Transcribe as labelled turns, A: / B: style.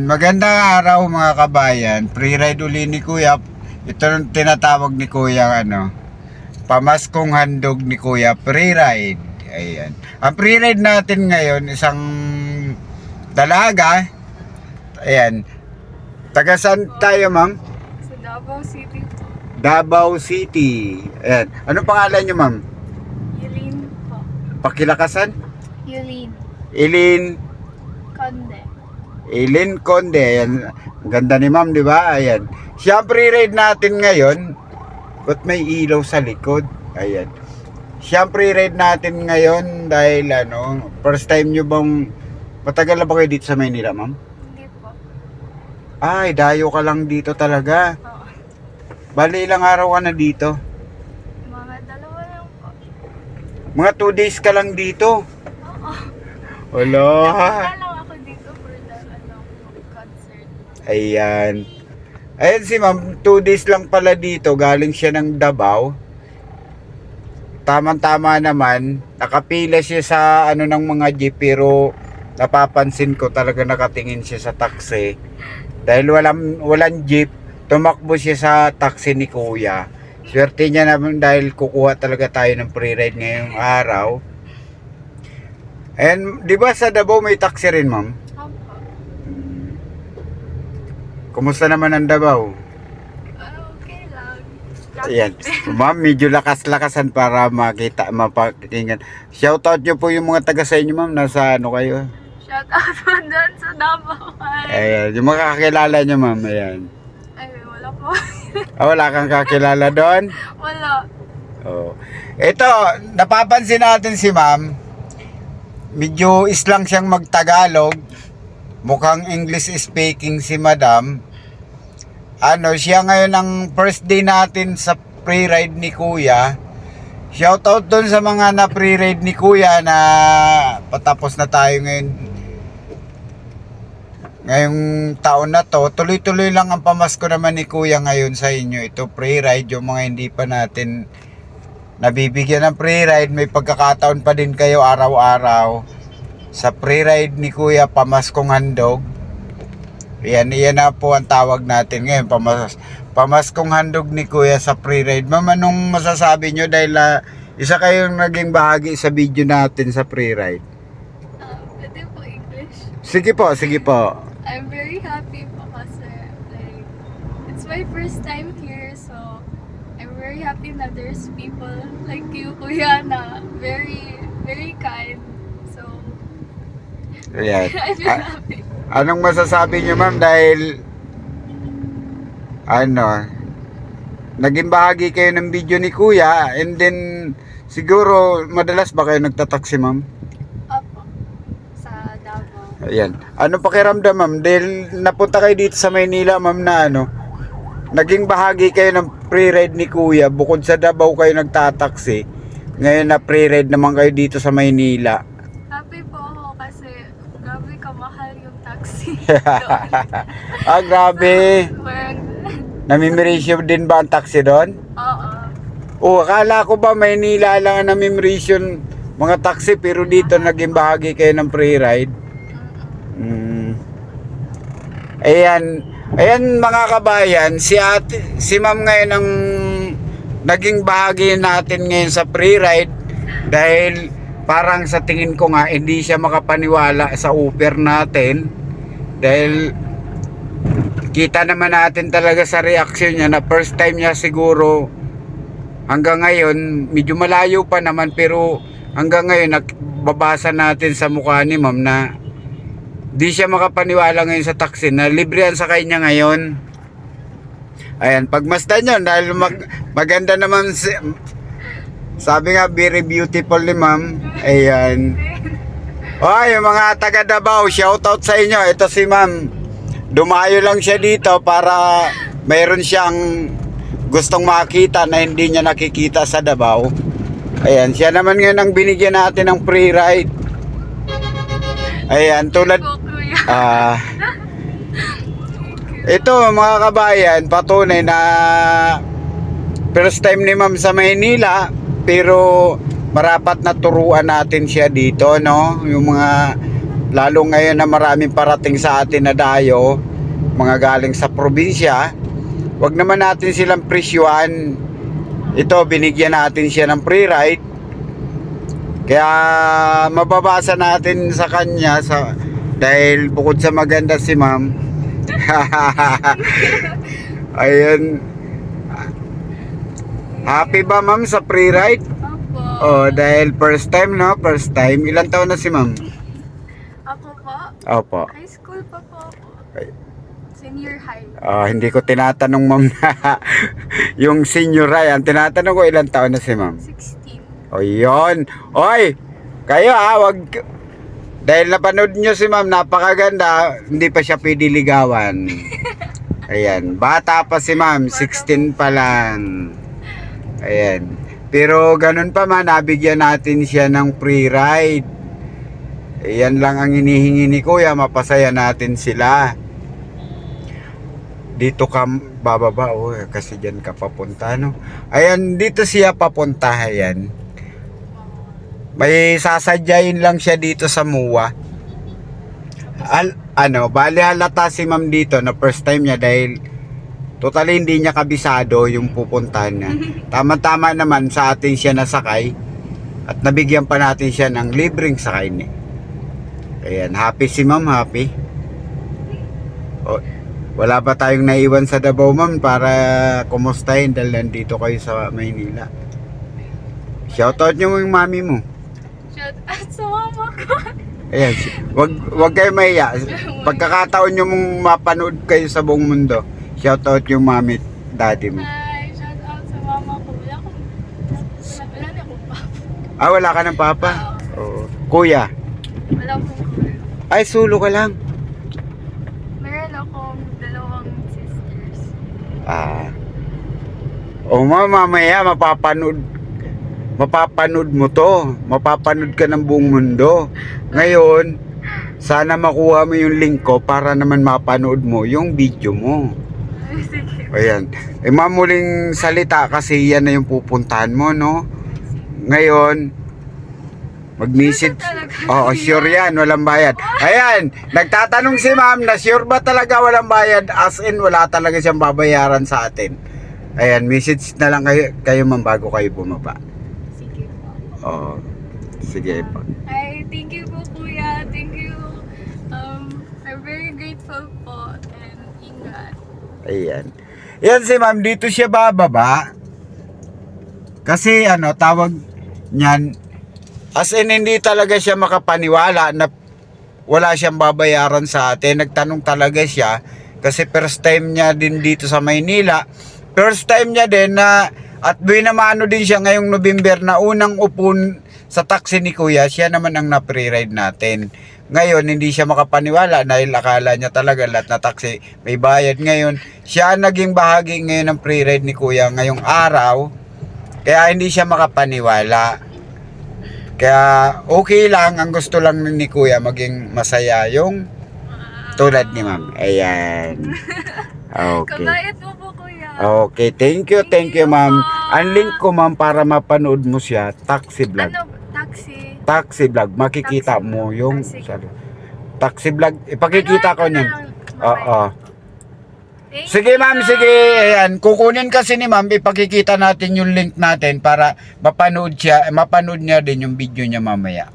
A: Ayan, magandang araw mga kabayan. Free-ride uli ni Kuya. Ito ang tinatawag ni Kuya ano. Pamaskong handog ni Kuya, free-ride. Ayan. Ang free-ride natin ngayon, isang dalaga. Ayan. Taga saan tayo, ma'am?
B: Sa Davao City.
A: Davao City. Ayan. Ano pangalan niyo, ma'am?
B: Yulin po.
A: Pakilakasan?
B: Yulin.
A: Ilin
B: Conde.
A: Eileen Conde. Ayan. Ang ganda ni ma'am, di ba? Ayan. Siya ang pre-ride natin ngayon. Ba't may ilaw sa likod? Ayan. Siya ang pre-ride natin ngayon dahil ano, first time nyo bang matagal na ba kayo dito sa Maynila, ma'am?
B: Hindi po.
A: Ay, dayo ka lang dito talaga.
B: Oo.
A: Bali, ilang araw ka na dito?
B: Mga dalawa lang po.
A: Mga 2 days ka lang dito.
B: Oo.
A: Wala.
B: Lang ako dito for the ano, concert.
A: Ayan. Ayan si ma'am, 2 days lang pala dito. Galing siya ng Davao. Tama-tama naman. Nakapila siya sa ano ng mga jeep pero napapansin ko talaga nakatingin siya sa taxi. Dahil walang, walang jeep, tumakbo siya sa taxi ni kuya. Swerte niya naman dahil kukuha talaga tayo ng free ride ngayong araw. And di ba sa Davao may taxi rin ma'am?
B: Opo.
A: Kumusta naman ang Davao?
B: Ah, okay lang.
A: Ayan. Ma'am, medyo lakas-lakasan para makita, mapakinggan. Shoutout nyo po yung mga taga sa inyo, ma'am. Nasa ano kayo?
B: Shout out po doon sa Davao. Ay,
A: Ayan. Yung mga kakilala nyo, ma'am. Ayan.
B: ay wala po.
A: Ah, wala kang kakilala doon?
B: wala.
A: Oo. Ito, napapansin natin si ma'am. Medyo islang siyang magtagalog. Mukhang English speaking si madam. Ano, siya ngayon ang first day natin sa pre-ride ni kuya. Shoutout doon sa mga na pre-ride ni kuya na patapos na tayo ngayon ngayong taon na to, tuloy-tuloy lang ang pamasko naman ni Kuya ngayon sa inyo. Ito pre-ride, yung mga hindi pa natin nabibigyan ng pre-ride, may pagkakataon pa din kayo araw-araw sa pre-ride ni Kuya Pamaskong Handog. Yan, yan na po ang tawag natin ngayon, pamas, Pamaskong Handog ni Kuya sa pre-ride. Ma'am, anong masasabi nyo dahil ah, isa kayong naging bahagi sa video natin sa pre-ride?
B: Ah, pwede po English.
A: Sige po, sige po.
B: I'm very happy po kasi like it's my first time here so I'm very happy na there's people like you kuya na very very kind
A: Ayan. Ah. Anong masasabi niyo ma'am dahil ano naging bahagi kayo ng video ni Kuya and then siguro madalas ba kayo nagtataksi ma'am?
B: Opo. Sa Davao.
A: Ayan. Ano pakiramdam ma'am dahil napunta kayo dito sa Maynila ma'am na ano naging bahagi kayo ng pre-ride ni Kuya bukod sa Davao kayo nagtataksi ngayon na pre-ride naman kayo dito sa Maynila.
B: Happy po ako kasi grabe kamahal yung taxi.
A: ah grabe. Namimirisyo din ba ang taxi doon?
B: oo.
A: O, akala ko ba Maynila lang ang namimration mga taxi pero dito naging bahagi kayo ng pre-ride. Mm. Ayan, ayan mga kabayan, si ate, si ma'am ngayon ang naging bahagi natin ngayon sa pre-ride dahil parang sa tingin ko nga hindi siya makapaniwala sa Uber natin dahil kita naman natin talaga sa reaction niya na first time niya siguro hanggang ngayon medyo malayo pa naman pero hanggang ngayon nagbabasa natin sa mukha ni ma'am na di siya makapaniwala ngayon sa taxi na librean sa kanya ngayon. Ayan pagmasdan nyo dahil mag, maganda naman si, sabi nga very beautiful ni ma'am. Ayan yung mga taga Davao shoutout sa inyo ito si ma'am dumayo lang siya dito para mayroon siyang gustong makita na hindi niya nakikita sa Davao. Ayan, siya naman ngayon ang binigyan natin ng free ride. Ayan, tulad ah ito mga kabayan, patunay na first time ni Ma'am sa Maynila pero marapat na turuan natin siya dito, no? Yung mga lalo ngayon na maraming parating sa atin na dayo, mga galing sa probinsya, wag naman natin silang presyuan. Ito, binigyan natin siya ng free ride. Kaya mababasa natin sa kanya sa dahil bukod sa maganda si ma'am. Ayun. Happy ba ma'am sa free ride? Oh, dahil first time no, first time. Ilan taon na si ma'am?
B: Ako po,
A: Opo.
B: high school pa po ako. Senior high.
A: Ah, hindi ko tinatanong ma'am na yung senior Ryan. Tinatanong ko ilan taon na si ma'am.
B: 16.
A: O yun. Oy, kayo ah, wag... Dahil napanood nyo si ma'am, napakaganda, hindi pa siya pwede ligawan. Ayan, bata pa si ma'am, 16 pa lang. Ayan. Pero ganun pa man, nabigyan natin siya ng free ride. Ayan lang ang hinihingi ni kuya, mapasaya natin sila. Dito ka bababa, oh, kasi dyan ka papunta, no? Ayan, dito siya papunta, ayan. May sasadyain lang siya dito sa MUA. Al, ano, bali halata si ma'am dito na first time niya dahil totally hindi niya kabisado yung pupuntahan niya. Tama-tama naman sa atin siya nasakay at nabigyan pa natin siya ng libreng sakay niya. Ayan, happy si ma'am, happy. O, wala ba tayong naiwan sa Davao ma'am para kumustahin dahil nandito kayo sa Maynila. Shoutout niyo yung mami mo.
B: Shout out sa mama ko.
A: Ayan, wag wag kayo mahiya. Pagkakataon nyo mong mapanood kayo sa buong mundo, shoutout yung mami daddy mo.
B: Hi, shout out sa mama ko. Wala akong, wala, wala na akong papa.
A: Ah, wala ka ng papa? Oo. Kuya,
B: Wala akong kuya.
A: ay sulo ka lang.
B: Meron akong dalawang sisters.
A: Ah. O ma, mamaya mapapanood mapapanood mo to. Mapapanood ka ng buong mundo. Ngayon, sana makuha mo yung link ko para naman mapanood mo yung video mo. Ayan. Eh, mamuling salita kasi yan na yung pupuntahan mo, no? Ngayon, mag-message. Oo, sure yan, walang bayad. Ayan, nagtatanong si ma'am na sure ba talaga walang bayad? As in, wala talaga siyang babayaran sa atin. Ayan, message na lang kayo, kayo ma'am bago kayo bumaba.
B: Sige po.
A: Oo. Sige po.
B: Ay, thank you po kuya. Thank you. Um, I'm very grateful po. And ingat.
A: Ayan. Yan si ma'am, dito siya bababa. Kasi ano, tawag niyan, as in hindi talaga siya makapaniwala na wala siyang babayaran sa atin. Nagtanong talaga siya kasi first time niya din dito sa Maynila. First time niya din na at binamano din siya ngayong November na unang upon sa taxi ni Kuya, siya naman ang na-pre-ride natin. Ngayon, hindi siya makapaniwala dahil akala niya talaga lahat na taxi may bayad. Ngayon, siya naging bahagi ngayon ng pre-ride ni Kuya ngayong araw. Kaya hindi siya makapaniwala. Kaya okay lang, ang gusto lang ni Kuya maging masaya yung tulad ni Ma'am. Ayan. Okay.
B: Kabayat mo po kuya.
A: Okay, thank you, thank you ma'am. Ang link ko ma'am para mapanood mo siya, taxi vlog.
B: Ano? Taxi.
A: Taxi vlog, makikita
B: Taxi
A: mo yung
B: Ah, sige.
A: sorry. taxi vlog, ipakikita ko niyan.
B: lang,
A: Oo.
B: Thank
A: Sige ma'am, sige. Ayan, kukunin kasi ni ma'am, ipakikita natin yung link natin para mapanood siya, mapanood niya din yung video niya mamaya.